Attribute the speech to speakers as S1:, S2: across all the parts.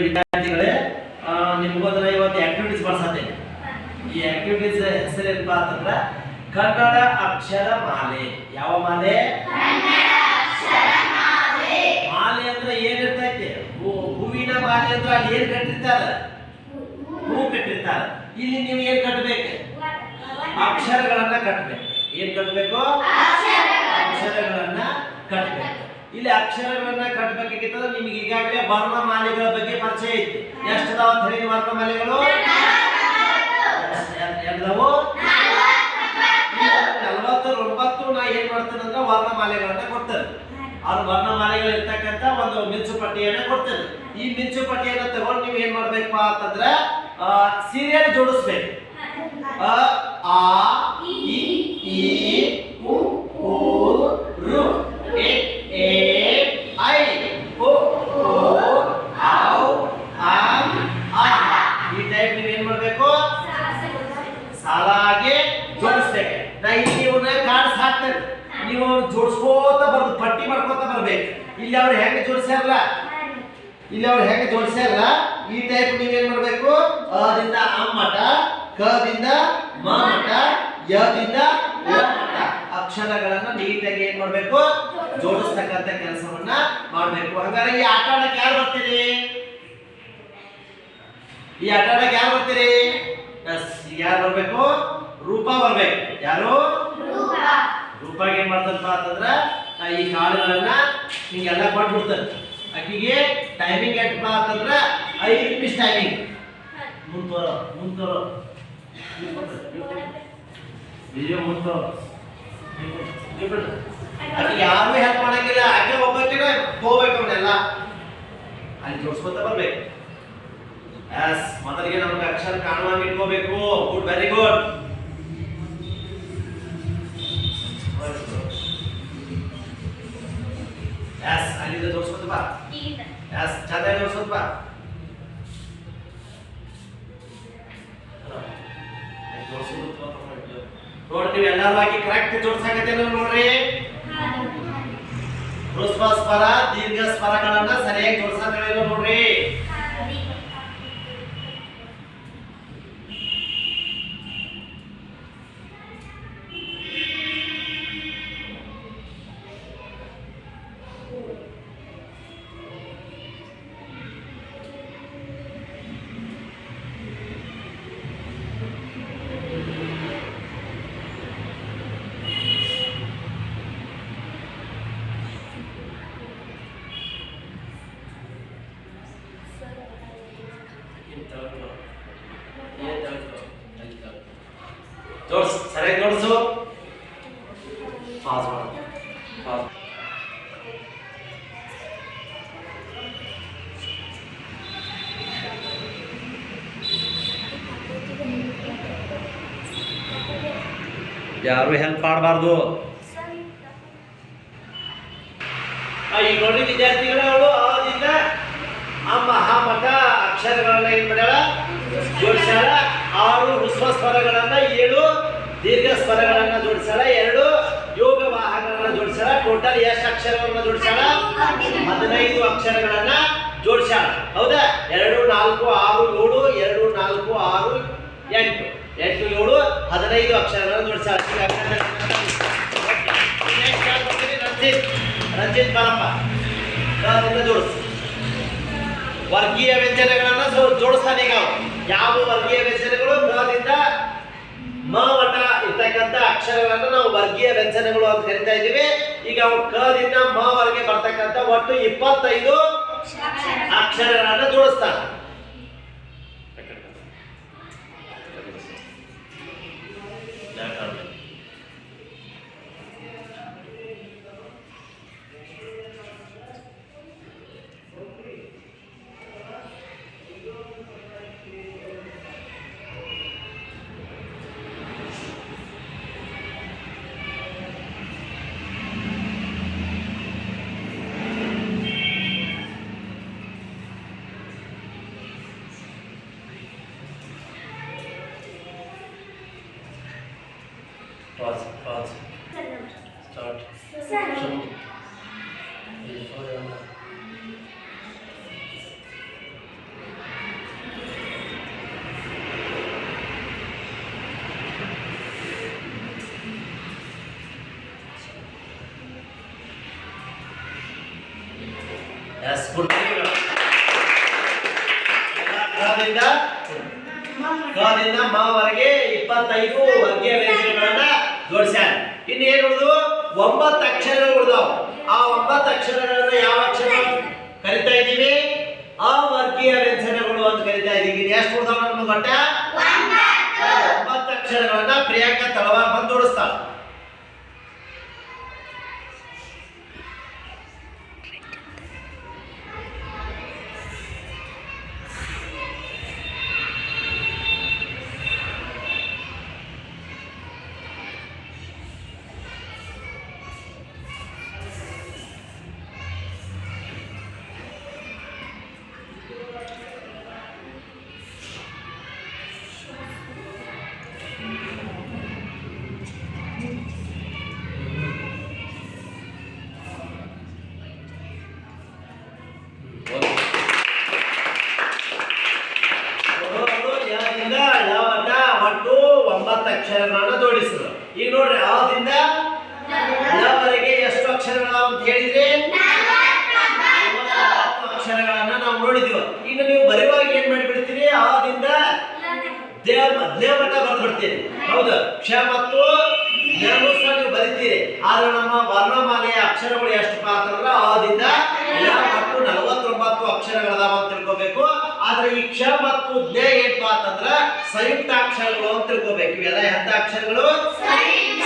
S1: ವಿದ್ಯಾರ್ಥಿಗಳೇ ನಿಮ್ಗೋದ್ರ ಇವತ್ತು ಆಕ್ಟಿವಿಟೀಸ್ ಬಳಸತ್ತೇನೆ ಈ ಆಕ್ಟಿವಿಟೀಸ್ ಹೆಸರೇನಪ್ಪ ಅಂತಂದ್ರೆ, ಕನ್ನಡ ಅಕ್ಷರ ಮಾಲೆ. ಯಾವ ಮಾಲೆ? ಮಾಲೆ ಅಂದ್ರೆ ಏನ್ ಇರ್ತೈತಿ ಹೂ- ಹೂವಿನ ಮಾಲೆ ಅಂದ್ರೆ ಅಲ್ಲಿ ಏನ್ ಕಟ್ಟಿರ್ತಾರ? ಹೂ ಕಟ್ಟಿರ್ತಾರ. ಇಲ್ಲಿ ನೀವು ಏನ್ ಕಟ್ಟಬೇಕು ಅಕ್ಷರಗಳನ್ನ ಕಟ್ಟಬೇಕು ಏನ್ ಕಟ್ಟಬೇಕು ಅಕ್ಷರಗಳನ್ನ ಕಟ್ಟಬೇಕು ಇಲ್ಲಿ ಅಕ್ಷರಗಳನ್ನ ಕಟ್ಟಬೇಕಾಗಿತ್ತಂದ್ರೆ ನಿಮಗೆ ಈಗಾಗಲೇ ವರ್ಣಮಾಲೆಗಳ ಬಗ್ಗೆ ಪರಿಚಯ ಇತ್ತು. ಎಷ್ಟು ಅದಾವ ಅಂತ ಹೇಳಿ ವರ್ಣಮಾಲೆಗಳು? ಎಲ್ಲವೂ? ನಲವತ್ತೊಂಬತ್ತು ನಾ ಏನ್ ಮಾಡ್ತೇನೆ ಅಂದ್ರೆ ವರ್ಣಮಾಲೆಗಳನ್ನ ಕೊಡ್ತೇನೆ. ಅವ್ರ ವರ್ಣಮಾಲೆಗಳು ಇರ್ತಕ್ಕಂತ ಒಂದು ಮಿಂಚು ಪಟ್ಟಿಯನ್ನ ಕೊಡ್ತೇನೆ. ಈ ಮಿಂಚು ಪಟ್ಟಿಯನ್ನ ತಗೊಂಡು ನೀವು ಏನ್ ಮಾಡ್ಬೇಕಪ್ಪ ಅಂತಂದ್ರೆ ಸೀರಿಯಲ್ ಜೋಡಿಸ್ಬೇಕು ಅ ಆ ಇ ಈ ಉ ಊ ರು ಎ ಎ ಐ ಉ ಊ ಔ ಆಂ ಆ ಈ ಟೈಪ್ ನೀವು ಏನ್ ಮಾಡ್ಬೇಕು ಸಾಲಾಗಿ ಜೋಡಿಸ್ತೇವೆ. ನಾ ಇಲ್ಲಿ ಇವ್ನ ಕಾರ್ಡ್ಸ್ ಹಾಕ್ತೇನೆ. ನೀವು ಅವ್ನ ಜೋಡಿಸ್ಕೋತ ಬರ್ದು ಪಟ್ಟಿ ಮಾಡ್ಕೋತ ಬರ್ಬೇಕು. ಇಲ್ಲಿ ಅವ್ರು ಹೆಂಗೆ ಜೋಡಿಸ್ಯಾರಲ್ಲ? ಇಲ್ಲಿ ಅವ್ರು ಹೆಂಗೆ ಜೋಡಿಸ್ಯಾರಲ್ಲ? ಈ ಟೈಪ್ ನೀವೇನ್ ಮಾಡ್ಬೇಕು? ಅದಿಂದ ಅಮ್ಮಟ ಕದಿಂದ ಮಟ ಯದಿಂದ ಅಕ್ಷರಗಳನ್ನ ನೀಟಾಗಿ ಏನ್ ಮಾಡ್ಬೇಕು? ಜೋಡಿಸ್ತಕ್ಕಂಥ ಕೆಲಸವನ್ನ ಮಾಡ್ಬೇಕು. ಹಾಗಾದ್ರೆ ಈ ಆಟ ಆಡಕ್ಕೆ ಯಾರು ಬರ್ತೀರಿ? ಈ ಆಟ ಆಡಕ್ಕೆ ಯಾರು ಬರ್ತೀರಿ? ಯಾರು ಬರಬೇಕು? ರೂಪ ಬರಬೇಕು. ಯಾರು? ರೂಪಾಗಿ ಏನ್ ಮಾಡ್ತಾರಪ್ಪ ಅಂತಂದ್ರ ಈ ಕಾಳುಗಳನ್ನ ಹಿಂಗೆಲ್ಲ ಕೊಟ್ಬಿಡ್ತಾರೆ ಆಕಿಗೆ ಟೈಮಿಂಗ್ ಎಷ್ಟಪ್ಪ ಅಂತಂದ್ರ ಐದು ನಿಮಿಷ ಟೈಮಿಂಗ್ ಮುಂತೋರ ಮುಂತೋರ ವಿಡಿಯೋ ಮುಂತೋರ ಆಕೆ ಯಾರು ಹೆಲ್ಪ್ ಮಾಡಂಗಿಲ್ಲ. ಆಕೆ ಒಬ್ಬಾಕಿನ ಹೋಗ್ಬೇಕು ಅವನ್ನೆಲ್ಲ ಅಲ್ಲಿ ಜೋಡಿಸ್ಕೊತ ಬರ್ಬೇಕು. ಎಸ್ ಮೊದಲಿಗೆ ನಮ್ಗೆ ಅಕ್ಷರ ಕಾಣುವಂಗೆ ಇಟ್ಕೋಬೇಕು. ಗುಡ್ ವೆರಿ ಗುಡ್ ಎಸ್ ಅಲ್ಲಿಂದ ತೋರಿಸ್ಕೊತ ಬಾ. ಎಸ್ ಚೆನ್ನಾಗಿ ತೋರಿಸ್ಕೊತ ಬಾ. ನೋಡಿ ನೀವು ಎಲ್ಲರೂ ಹಾಕಿ ಕರೆಕ್ಟ್ ಜೋಡ್ಸಾಕತ್ತೇನ ನೋಡ್ರಿ. ಹೃಸ್ವ ಸ್ವರ ದೀರ್ಘ ಸ್ವರಗಳನ್ನ ಸರಿಯಾಗಿ ಜೋಡ್ಸಾಕತ್ತಿಲ್ಲ ನೋಡ್ರಿ. ಪಾಸ್ ಯಾರು ಹೆಲ್ಪ್ ಮಾಡಬಾರ್ದು? ಈಗ ನೋಡಿ ವಿದ್ಯಾರ್ಥಿಗಳು ಅವಳು ಆದಿಂದ ಅಮ್ಮ ಹಾ ಮಠ ಅಕ್ಷರಗಳನ್ನ ಏನ್ ಮಾಡ್ಯಾಳ? ಆರು ಹೃಸ್ವ ಸ್ವರಗಳನ್ನ ಏಳು ದೀರ್ಘ ಸ್ವರಗಳನ್ನ ಜೋಡಿಸ್ಯಾಳ ಎರಡು ಯೋಗ ವಾಹನಗಳನ್ನ ಜೋಡಿಸ್ಯಾಳ ಟೋಟಲ್ ಎಷ್ಟು ಅಕ್ಷರಗಳನ್ನ ಜೋಡಿಸ್ಯಾಳ ಹದಿನೈದು ಅಕ್ಷರಗಳನ್ನ ಜೋಡಿಸ್ಯಾಳ ಹೌದಾ? ಎರಡು, ನಾಲ್ಕು, ಆರು, ಏಳು, ಎರಡು, ನಾಲ್ಕು, ಆರು, ಎಂಟು. ಎಂಟು, ಏಳು, ಹದಿನೈದು ಅಕ್ಷರಗಳನ್ನ ಜೋಡಿಸ್ಯಾಳ? ರಂಜಿತ್ ರಂಜಿತ್ ಬಾರಪ್ಪ ಜೋಡಿಸ್. ವರ್ಗೀಯ ವ್ಯಂಜನಗಳನ್ನ ಜೋಡಿಸ್ತಾನೆ ಈಗ ಯಾವ ವರ್ಗೀಯ ವ್ಯಂಜನಗಳು? ದಿಂದ ಮ ಇರ್ತಕ್ಕಂಥ ಅಕ್ಷರಗಳನ್ನ ನಾವು ವರ್ಗೀಯ ವ್ಯಂಜನಗಳು ಅಂತ ಕರಿತಾ ಇದ್ದೀವಿ. ಈಗ ಅವು ಕದಿಂದ ಮ ವರೆಗೆ ಬರ್ತಕ್ಕಂಥ ಒಟ್ಟು ಇಪ್ಪತ್ತೈದು ಅಕ್ಷರಗಳನ್ನ ಜೋಡಿಸ್ತಾನೆ but, but ಕದಿಂದ ಮಾವರೆಗೆ ಇಪ್ಪತ್ತೈದು ವರ್ಗೀಯ ವ್ಯಂಜನಗಳನ್ನ ಜೋಡಿಸ್ಯಾರ ಇನ್ನು ಏನ್ ಉಳಿದು? ಒಂಬತ್ತು ಅಕ್ಷರಗಳು ಉಳಿದಾವ. ಆ ಒಂಬತ್ತು ಅಕ್ಷರಗಳನ್ನ ಯಾವ ಅಕ್ಷರ ಕರಿತಾ ಇದ್ದೀವಿ? ಅವರ್ಗೀಯ ವ್ಯಂಜನಗಳು ಅಂತ ಕರಿತಾ ಇದ್ದೀವಿ. ಇನ್ನು ಎಷ್ಟು ಉಳಿದಾವ ನಮ್ಮ ಗಂಟ ಒಂಬತ್ತು. ಅಕ್ಷರಗಳನ್ನ ಪ್ರಿಯಾಂಕಾ ತಳವಾರ ಬಂದು ಜೋಡಿಸ್ತಾಳ. ಜೋಡಿಸಿದ್ರು ಈಗ ನೋಡ್ರಿ ಯಾವ್ದಿಂದ ಯಾವರೆಗೆ ಎಷ್ಟು ಅಕ್ಷರಗಳು ಅಂತ ಹೇಳಿದ್ರೆ? ಅಕ್ಷರಗಳನ್ನ ನಾವು ನೋಡಿದೀವ. ಈಗ ನೀವು ಬರೆಯುವಾಗ ಏನ್ ಮಾಡಿಬಿಡ್ತೀರಿ? ಆದಿಂದ ದೇವ ಮಟ್ಟ ಬರ್ದ್ಬಿಡ್ತೀರಿ ಹೌದು. ಕ್ಷ ಮತ್ತು ನೀವು ಬರಿತೀರಿ. ಆದ್ರೆ ನಮ್ಮ ವರ್ಣಮಾಲೆಯ ಅಕ್ಷರಗಳು ಎಷ್ಟು ಅಂತಂದ್ರೆ ಆದಿಂದ ಮತ್ತು ನಲವತ್ತೊಂಬತ್ತು ಅಕ್ಷರಗಳದಾವ ಅಂತ ತಿಳ್ಕೊಬೇಕು. ಆದ್ರೆ ಈ ಕ್ಷ ಮತ್ತು ಜ್ಞ ಏನಪ್ಪ ಅಂತಂದ್ರ ಸಂಯುಕ್ತ ಅಕ್ಷರಗಳು ಅಂತ ತಿಳ್ಕೊಬೇಕು. ಇವೆಲ್ಲ ಎಂತ ಅಕ್ಷರಗಳು? ಸಂಯುಕ್ತ.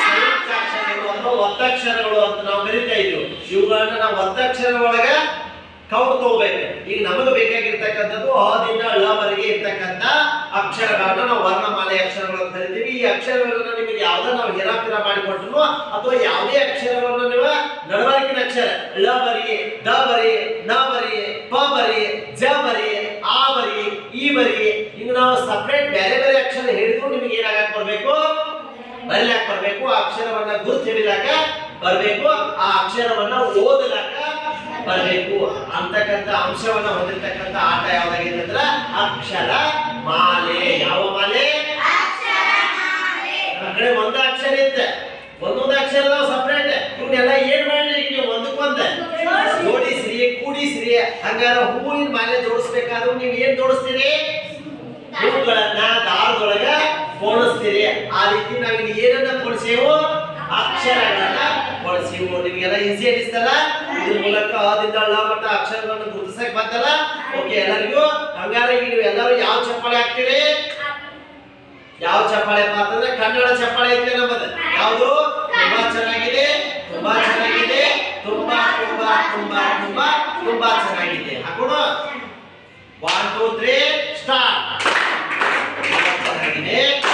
S1: ಅಕ್ಷರಗಳು ಅನ್ನೋ ಒತ್ತಕ್ಷರಗಳು ಅಂತ ನಾವು ಕರಿತಾ ಇದ್ವಿ. ಇವುಗಳನ್ನ ನಾವು ಒತ್ತಕ್ಷರ ಒಳಗ ಕೌಂಟ್ ತಗೋಬೇಕು. ಈಗ ನಮಗೆ ಬೇಕಾಗಿರ್ತಕ್ಕಂಥದ್ದು ಅದಿಂದ ಅಳವರೆಗೆ ಇರ್ತಕ್ಕಂಥ ಅಕ್ಷರಗಳನ್ನ ನಾವು ವರ್ಣಮಾಲೆ ಅಕ್ಷರಗಳು ಅಂತ ಕರಿತೀವಿ. ಈ ಅಕ್ಷರಗಳನ್ನ ನಿಮಗೆ ಯಾವ್ದ ನಾವು ಹೆರಾಪಿರ ಮಾಡಿಕೊಟ್ರು ಅಥವಾ ಯಾವುದೇ ಅಕ್ಷರಗಳನ್ನ ನೀವು ನಡವಳಿಕಿನ ಅಕ್ಷರ ಳ ಬರಿ ದ ಬರಿ ಬೇರೆ ಬೇರೆ ಅಕ್ಷರ ಹೇಳಿದ್ರು ನಿಮಗೆ ಏನಾಗಕ್ ಬರಬೇಕು? ಬರಿಲಾಕ ಬರಬೇಕು. ಆ ಅಕ್ಷರವನ್ನ ಗುರುತು ಹಿಡಿಲಾಕ ಬರಬೇಕು. ಆ ಅಕ್ಷರವನ್ನ ಓದಲಾಕ ಬರಬೇಕು. ಅಂತಕ್ಕಂಥ ಅಂಶವನ್ನ ಹೊಂದಿರತಕ್ಕಂಥ ಆಟ ಯಾವ್ದಾಗಿದೆ ಅಂದ್ರೆ ಅಕ್ಷರ ಮಾಲೆ. ಯಾವ ಮಾಲೆ? ಕಡೆ ಒಂದ ಅಕ್ಷರ ಇತ್ತೆ. ಒಂದೊಂದು ಅಕ್ಷರ ಸಪ್ರೇಟ್ ಇವನ್ನೆಲ್ಲ ಏನ್ ಮಾಡ್ಲಿ? ನೀವು ಒಂದಕ್ಕೊಂದ ಜೋಡಿಸ್ರಿ, ಕೂಡಿಸ್ರಿ. ಹಂಗಾರ ಹೂವಿನ ಮಾಲೆ ಜೋಡಿಸ್ಬೇಕಾದ್ರೂ ನೀವು ಏನ್ ಜೋಡಿಸ್ತೀರಿ? ಹೂಗಳನ್ನ ದಾರದೊಳಗ ಪೋಣಿಸ್ತೀರಿ ಆ ರೀತಿ ನಾವು ಏನನ್ನ ಪೋಣಿಸೇವು ಅಕ್ಷರಗಳನ್ನ ಪೋಣಿಸೇವು ನಿಮಗೆಲ್ಲ ಈಸಿ ಅನಿಸ್ತಲ್ಲ? ಇದ್ರ ಮೂಲಕ ಆದಿಂದ ಅಳ್ಳ ಮಟ್ಟ ಅಕ್ಷರಗಳನ್ನು ಗುರುತಿಸಕ್ ಬಂತಲ್ಲ ಓಕೆ ಎಲ್ಲರಿಗೂ ಹಂಗಾರೆ ಈಗ ನೀವು ಎಲ್ಲರೂ ಯಾವ ಚಪ್ಪಾಳೆ ಹಾಕ್ತೀರಿ? ಯಾವ ಚಪ್ಪಾಳೆ ಅಂತಂದ್ರೆ ಕನ್ನಡ ಚಪ್ಪಾಳೆ ಐತೆ ನಮ್ಮದು. ಯಾವುದು? ತುಂಬಾ ಚೆನ್ನಾಗಿದೆ ತುಂಬಾ ಚೆನ್ನಾಗಿದೆ, ತುಂಬಾ ತುಂಬಾ ತುಂಬಾ ತುಂಬಾ ತುಂಬಾ ಚೆನ್ನಾಗಿದೆ. ಹಾಕೋಣ? One two three 一